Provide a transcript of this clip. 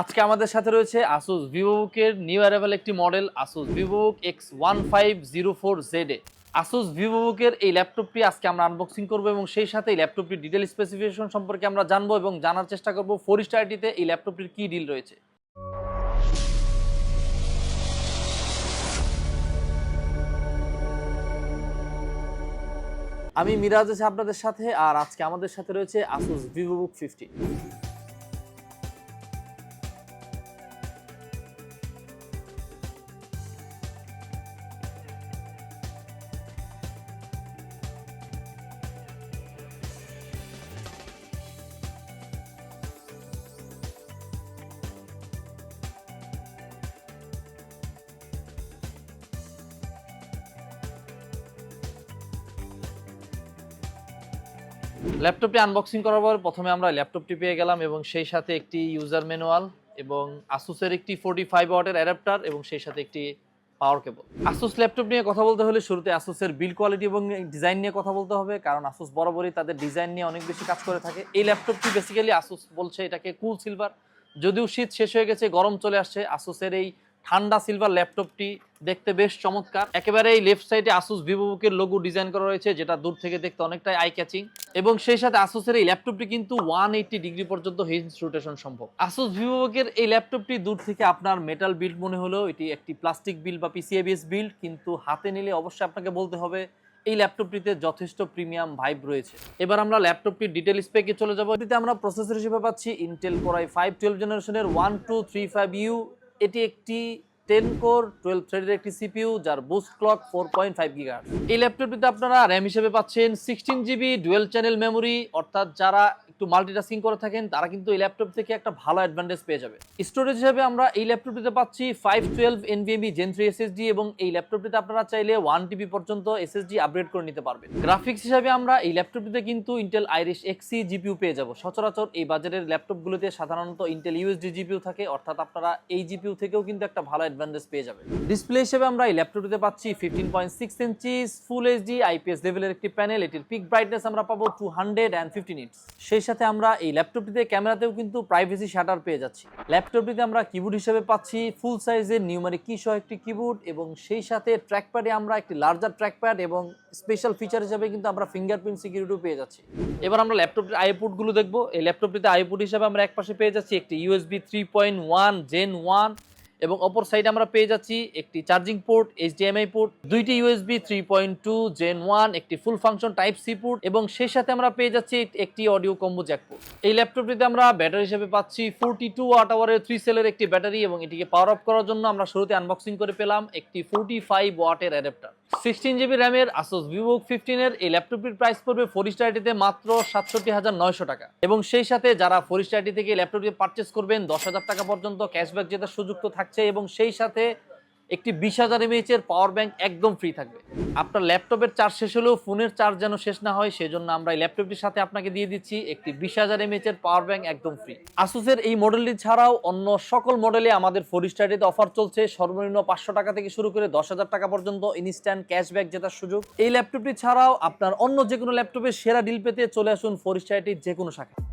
আজকে আমাদের সাথে রয়েছে আসুস ভিভোবুকের নিউ অ্যারাইভাল একটি model Asus Vivobook X one five zero four Z A. Asus ভিভোবুকের এই ল্যাপটপটি আজকে আমরা আনবক্সিং করব এবং সেই সাথে এই ল্যাপটপটির ডিটেল স্পেসিফিকেশন সম্পর্কে আমরা জানব এবং জানার চেষ্টা করব ফোর স্টারটিতে এই ল্যাপটপটির কী ডিল রয়েছে। আমি মিরাজ আছি আপনাদের সাথে আর আজকে আমাদের সাথে রয়েছে আসুস ভিভোবুক ফিফটি ল্যাপটপটি আনবক্সিং করার পর প্রথমে আমরা ল্যাপটপটি পেয়ে গেলাম এবং সেই সাথে একটি ইউজার ম্যানুয়াল এবং আসুসের একটি ফোর্টি ফাইভ ওয়াটের অ্যাডাপ্টার এবং সেই সাথে একটি পাওয়ার কেবল আসুস ল্যাপটপ নিয়ে কথা বলতে হলে শুরুতে আসুসের বিল কোয়ালিটি এবং ডিজাইন নিয়ে কথা বলতে হবে, কারণ আসুস বরাবরই তাদের ডিজাইন নিয়ে অনেক বেশি কাজ করে থাকে। এই ল্যাপটপটি বেসিক্যালি আসুস বলছে এটাকে কুল সিলভার যদিও শীত শেষ হয়ে গেছে, গরম চলে আসছে আসুসের এই ঠান্ডা সিলভার ল্যাপটপটি দেখতে বেশ চমৎকার। একেবারে এই লেফট সাইডে আসুস ভিভোবুকের লোগো ডিজাইন করা রয়েছে যেটা দূর থেকে দেখতে অনেকটাই আই ক্যাচিং এবং সেই সাথে আসুসের এই ল্যাপটপটি কিন্তু ওয়ান এইটটি ডিগ্রি পর্যন্ত হিন্স রোটেশন সম্ভব। আসুস ভিভোবুকের এই ল্যাপটপটি দূর থেকে আপনার মেটাল বিল্ড মনে হলেও, এটি একটি প্লাস্টিক বিল্ড বা পিসিএবিএস বিল্ড কিন্তু হাতে নিলে অবশ্যই আপনাকে বলতে হবে, এই ল্যাপটপটিতে যথেষ্ট প্রিমিয়াম ভাইব রয়েছে। এবার আমরা ল্যাপটপটির ডিটেল স্পেকে চলে যাব। এটিতে আমরা প্রসেসর হিসেবে পাচ্ছি Intel core i five twelve জেনারেশনের one two three five U এটি একটি টেন কোর টুয়েলভ থ্রেডের একটি সিপিউ যার boost clock four point five গিগার এই ল্যাপটপটিতে আপনারা র্যাম হিসেবে পাচ্ছেন sixteen GB dual channel memory অর্থাৎ যারা একটু মাল্টিটাস্কিং করে থাকেন, তারা কিন্তু এই ল্যাপটপ থেকে একটা ভালো অ্যাডভান্টেজ পেয়ে যাবে। স্টোরেজ হিসেবে আমরা এই ল্যাপটপটিতে পাচ্ছি five twelve NVMe gen three SSD এবং এই ল্যাপটপটিতে আপনারা চাইলে ওয়ান টিবি পর্যন্ত এসএসডি আপগ্রেড করে নিতে পারবেন। গ্রাফিক্স হিসাবে আমরা এই ল্যাপটপটিতে কিন্তু ইন্টেল আইরিশ এক্সি জিপিউ পেয়ে যাব। সচরাচর এই বাজারের ল্যাপটপগুলোতে সাধারণত ইন্টেল ইউএসডি জিপিউ থাকে, অর্থাৎ আপনারা এই জিপিউ থেকেও কিন্তু একটা ভালো অ্যাডভান্টেজ পেয়ে যাবেন। ডিসপ্লে হিসেবে আমরা এই ল্যাপটপটিতে পাচ্ছি fifteen point six inches full HD IPS লেভেলের একটি প্যানেল এটির পিক ব্রাইটনেস আমরা পাবো two hundred and fifteen nits সেই সাথে আমরা এই ল্যাপটপটিতে, ক্যামেরাতেও কিন্তু প্রাইভেসি শাটার পেয়ে যাচ্ছি। ল্যাপটপটিতে আমরা কিবোর্ড হিসেবে পাচ্ছি ফুল সাইজের নিউমারিক কি সহ একটি কিবোর্ড এবং সেই সাথে ট্র্যাকপ্যাডে আমরা একটি লার্জার ট্র্যাকপ্যাড এবং স্পেশাল ফিচার হিসেবে কিন্তু আমরা ফিঙ্গারপ্রিন্ট সিকিউরিটিও পেয়ে যাচ্ছি। এবার আমরা ল্যাপটপটির আইপুটগুলো দেখব। এই ল্যাপটপটিতে আইপুট হিসেবে আমরা একপাশে পেয়ে যাচ্ছি একটি USB three point one gen one এবং অপর সাইডে আমরা পেয়ে যাচ্ছি একটি চার্জিং পোর্ট এইচডিএমআই পোর্ট, দুইটি USB three point two gen one একটি full function type C port এবং সেই সাথে আমরা পেয়ে যাচ্ছি একটি অডিও কম্বো জ্যাক পোর্ট এই ল্যাপটপটিতে আমরা ব্যাটারি হিসেবে পাচ্ছি ফোরটি টু ওয়াট আওয়ারের থ্রি সেলের একটি ব্যাটারি এবং এটিকে পাওয়ার অফ করার জন্য আমরা শুরুতে আনবক্সিং করে পেলাম একটি ফোরটি ফাইভ ওয়াটের অ্যাডাপ্টার সিক্সটিন জিবি র্যামের আসোস ভিভো ফিফটিনের এই ল্যাপটপটির প্রাইস পড়বে ফোর স্টারটিতে মাত্র সাতষট্টি হাজার নয়শো টাকা। এবং সেই সাথে যারা ফোর স্টারটি থেকে ল্যাপটপটি পারচেস করবেন, দশ হাজার টাকা পর্যন্ত ক্যাশব্যাক যেটা সুযুক্ত থাকছে এবং সেই সাথে একটি বিশ হাজার এমএইচের পাওয়ার ব্যাংক একদম ফ্রি থাকবে। আপনার ল্যাপটপের চার্জ শেষ হলেও ফোনের চার্জ যেন শেষ না হয়, সেজন্য আমরা এই ল্যাপটপটির সাথে আপনাকে দিয়ে দিচ্ছি একটি বিশ হাজার এমএইচের পাওয়ার ব্যাংক একদম ফ্রি আসুসের এই মডেলটি ছাড়াও অন্য সকল মডেলে আমাদের ফোর স্টারিতে অফার চলছে। সর্বনিম্ন পাঁচশো টাকা থেকে শুরু করে দশ হাজার টাকা পর্যন্ত ইনস্ট্যান্ট ক্যাশব্যাক জেতার সুযোগ। এই ল্যাপটপটি ছাড়াও আপনার অন্য যে কোনো ল্যাপটপের সেরা ডিল পেতে চলে আসুন ফোর স্টারিটির যে কোনো শাখায়